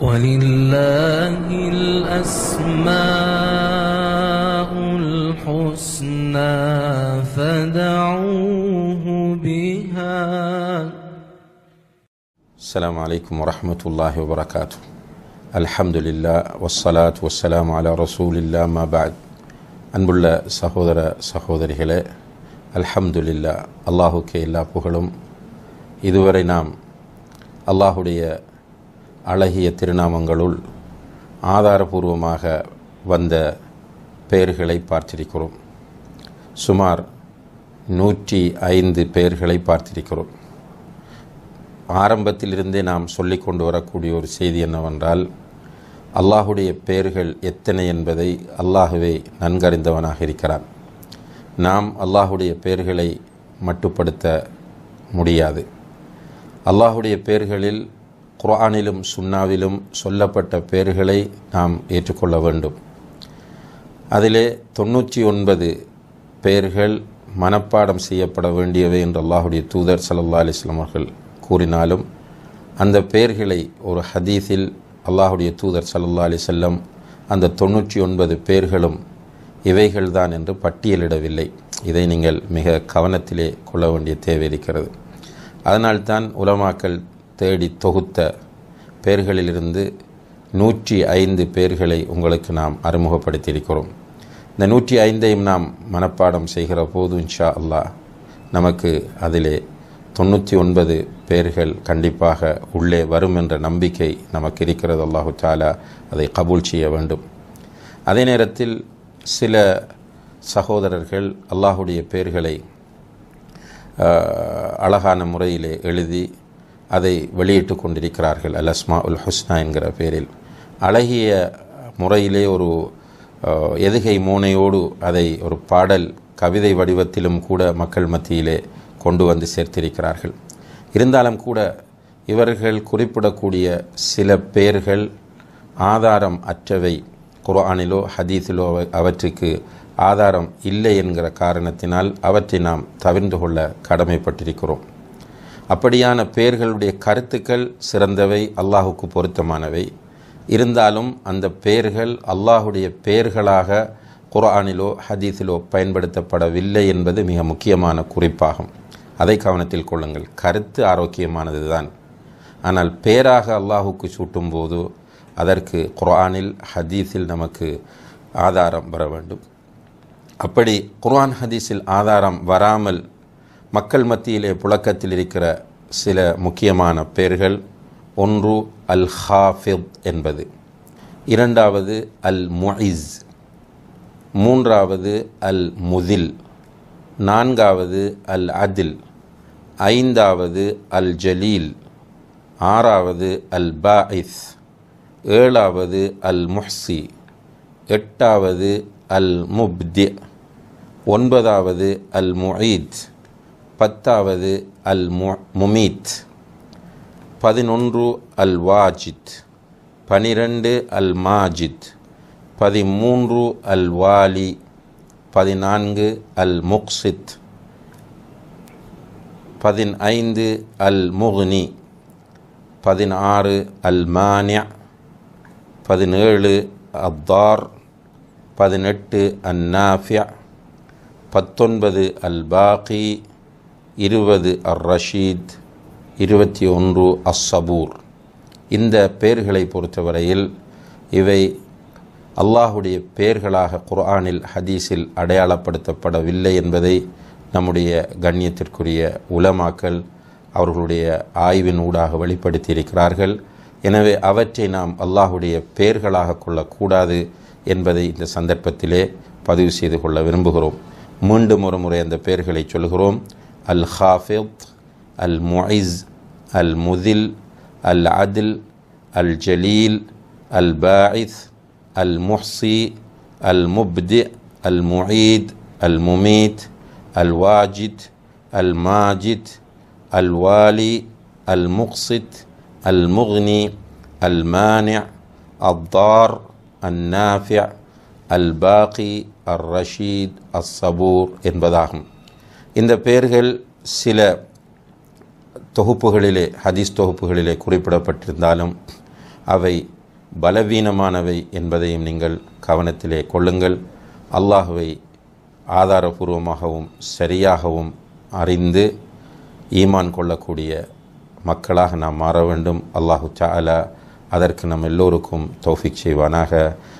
ولله الأسماء الحسنى فدعوه بها السلام عليكم ورحمة الله وبركاته الحمد لله والصلاة والسلام على رسول الله ما بعد அன்புள்ள சகோதர சகோதரிகளே அல்ஹம்துலில்லா அல்லாஹுக்கே எல்லா புகழும் இதுவரை நாம் அல்லாஹுடைய அழகிய திருநாமங்களுள் ஆதாரபூர்வமாக வந்த பெயர்களை பார்த்திருக்கிறோம். சுமார் நூற்றி ஐந்து பெயர்களை பார்த்திருக்கிறோம். ஆரம்பத்திலிருந்தே நாம் சொல்லிக் கொண்டு வரக்கூடிய ஒரு செய்தி என்னவென்றால் அல்லாஹுடைய பெயர்கள் எத்தனை என்பதை அல்லாஹுவே நன்கறிந்தவனாக இருக்கிறான். நாம் அல்லாஹுடைய பெயர்களை மட்டுப்படுத்த முடியாது. அல்லாஹுடைய பெயர்களில் குரானிலும் சுன்னாவிலும் சொல்லப்பட்ட பெயர்களை நாம் ஏற்றுக்கொள்ள வேண்டும். அதிலே தொண்ணூற்றி ஒன்பது பெயர்கள் மனப்பாடம் செய்யப்பட வேண்டியவை என்று அல்லாஹுடைய தூதர் சல்லா அலிஸ்லாம் அவர்கள் கூறினாலும் அந்த பெயர்களை ஒரு ஹதீஸில் அல்லாஹுடைய தூதர் சல்லா அலி செல்லம் அந்த தொண்ணூற்றி ஒன்பது பெயர்களும் இவைகள்தான் என்று பட்டியலிடவில்லை. இதை நீங்கள் மிக கவனத்திலே கொள்ள வேண்டிய தேவை இருக்கிறது. அதனால்தான் உலமாக்கள் தேடி தொகுத்த பேர்களிலிருந்து நூற்றி ஐந்து பேர்களை உங்களுக்கு நாம் அறிமுகப்படுத்தியிருக்கிறோம். இந்த நூற்றி ஐந்தையும் நாம் மனப்பாடம் செய்கிற போது இன்ஷா அல்லாஹ் நமக்கு அதிலே தொண்ணூற்றி ஒன்பது பேர்கள் கண்டிப்பாக உள்ளே வரும் என்ற நம்பிக்கை நமக்கு இருக்கிறது. அல்லாஹு தாலா அதை கபூல் செய்ய வேண்டும். அதே நேரத்தில் சில சகோதரர்கள் அல்லாஹுடைய பேர்களை அழகான முறையிலே எழுதி அதை வெளியிட்டு கொண்டிருக்கிறார்கள். அல் அஸ்மா உல் ஹுஸ்னா என்கிற பெயரில். அழகிய முறையிலே ஒரு எதுகை மூனையோடு அதை ஒரு பாடல் கவிதை வடிவத்திலும் கூட மக்கள் மத்தியிலே கொண்டு வந்து சேர்த்திருக்கிறார்கள். இருந்தாலும் கூட இவர்கள் குறிப்பிடக்கூடிய சில பெயர்கள் ஆதாரம் அற்றவை. குர்ஆனிலோ ஹதீஸிலோ அவற்றுக்கு ஆதாரம் இல்லை என்கிற காரணத்தினால் அவற்றை நாம் தவிர்ந்து கொள்ள கடமைப்பட்டிருக்கிறோம். அப்படியான பெயர்களுடைய கருத்துக்கள் சிறந்தவை அல்லாஹுக்கு பொருத்தமானவை. இருந்தாலும் அந்த பெயர்கள் அல்லாஹுடைய பெயர்களாக குர்ஆனிலோ ஹதீஸிலோ பயன்படுத்தப்படவில்லை என்பது மிக முக்கியமான குறிப்பாகும். அதை கவனத்தில் கொள்ளுங்கள். கருத்து ஆரோக்கியமானது தான் ஆனால் பேராக அல்லாஹுக்கு சூட்டும் போது அதற்கு குர்ஆனில் ஹதீஸில் நமக்கு ஆதாரம் வர வேண்டும். அப்படி குர்ஆன் ஹதீஸில் ஆதாரம் வராமல் மக்கள் மத்தியிலே புழக்கத்தில் இருக்கிற சில முக்கியமான பெயர்கள் ஒன்று அல் ஹாஃபித் என்பது இரண்டாவது அல் முஇஸ் மூன்றாவது அல் முதில் நான்காவது அல் அதில் ஐந்தாவது அல் ஜலீல் ஆறாவது அல் பாஇஸ் ஏழாவது அல் முஹ்சி எட்டாவது அல் முப்தி ஒன்பதாவது அல் முயீத் பத்தாவது அல் மு முமீத் பதினொன்று அல் வாஜித் பனிரெண்டு அல் மாஜித் பதிமூன்று அல் வாலி பதினான்கு அல் முக்சித் பதினைந்து அல் முஹ்னி பதினாறு அல் மானியா பதினேழு அத்தார் பதினெட்டு அல்நாஃபியா பத்தொன்பது அல் பாக்கி இருபது அர் ரஷீத் இருபத்தி ஒன்று அஸ்ஸபூர். இந்த பெயர்களை பொறுத்தவரையில் இவை அல்லாஹுடைய பெயர்களாக குர்ஆனில் ஹதீஸில் அடையாளப்படுத்தப்படவில்லை என்பதை நம்முடைய கண்ணியத்திற்குரிய உலமாக்கல் அவர்களுடைய ஆய்வின் ஊடாக வெளிப்படுத்தியிருக்கிறார்கள். எனவே அவற்றை நாம் அல்லாஹுடைய பெயர்களாக கொள்ளக்கூடாது என்பதை இந்த சந்தர்ப்பத்திலே பதிவு செய்து கொள்ள விரும்புகிறோம். மீண்டும் ஒரு முறை அந்த பெயர்களை சொல்கிறோம். الخافض المعز المذل العدل الجليل الباعث المحصي المبدئ المعيد المميت الواجد الماجد الوالي المقسط المغني المانع الضار النافع الباقي الرشيد الصبور ان بداهم இந்த பெயர்கள் சில தொகுப்புகளிலே ஹதீஸ் தொகுப்புகளிலே குறிப்பிடப்பட்டிருந்தாலும் அவை பலவீனமானவை என்பதையும் நீங்கள் கவனத்திலே கொள்ளுங்கள். அல்லாஹுவை ஆதாரபூர்வமாகவும் சரியாகவும் அறிந்து ஈமான் கொள்ளக்கூடிய மக்களாக நாம் மாற வேண்டும். அல்லாஹு சாலா அதற்கு நம் எல்லோருக்கும் தௌஃபிக் செய்வானாக.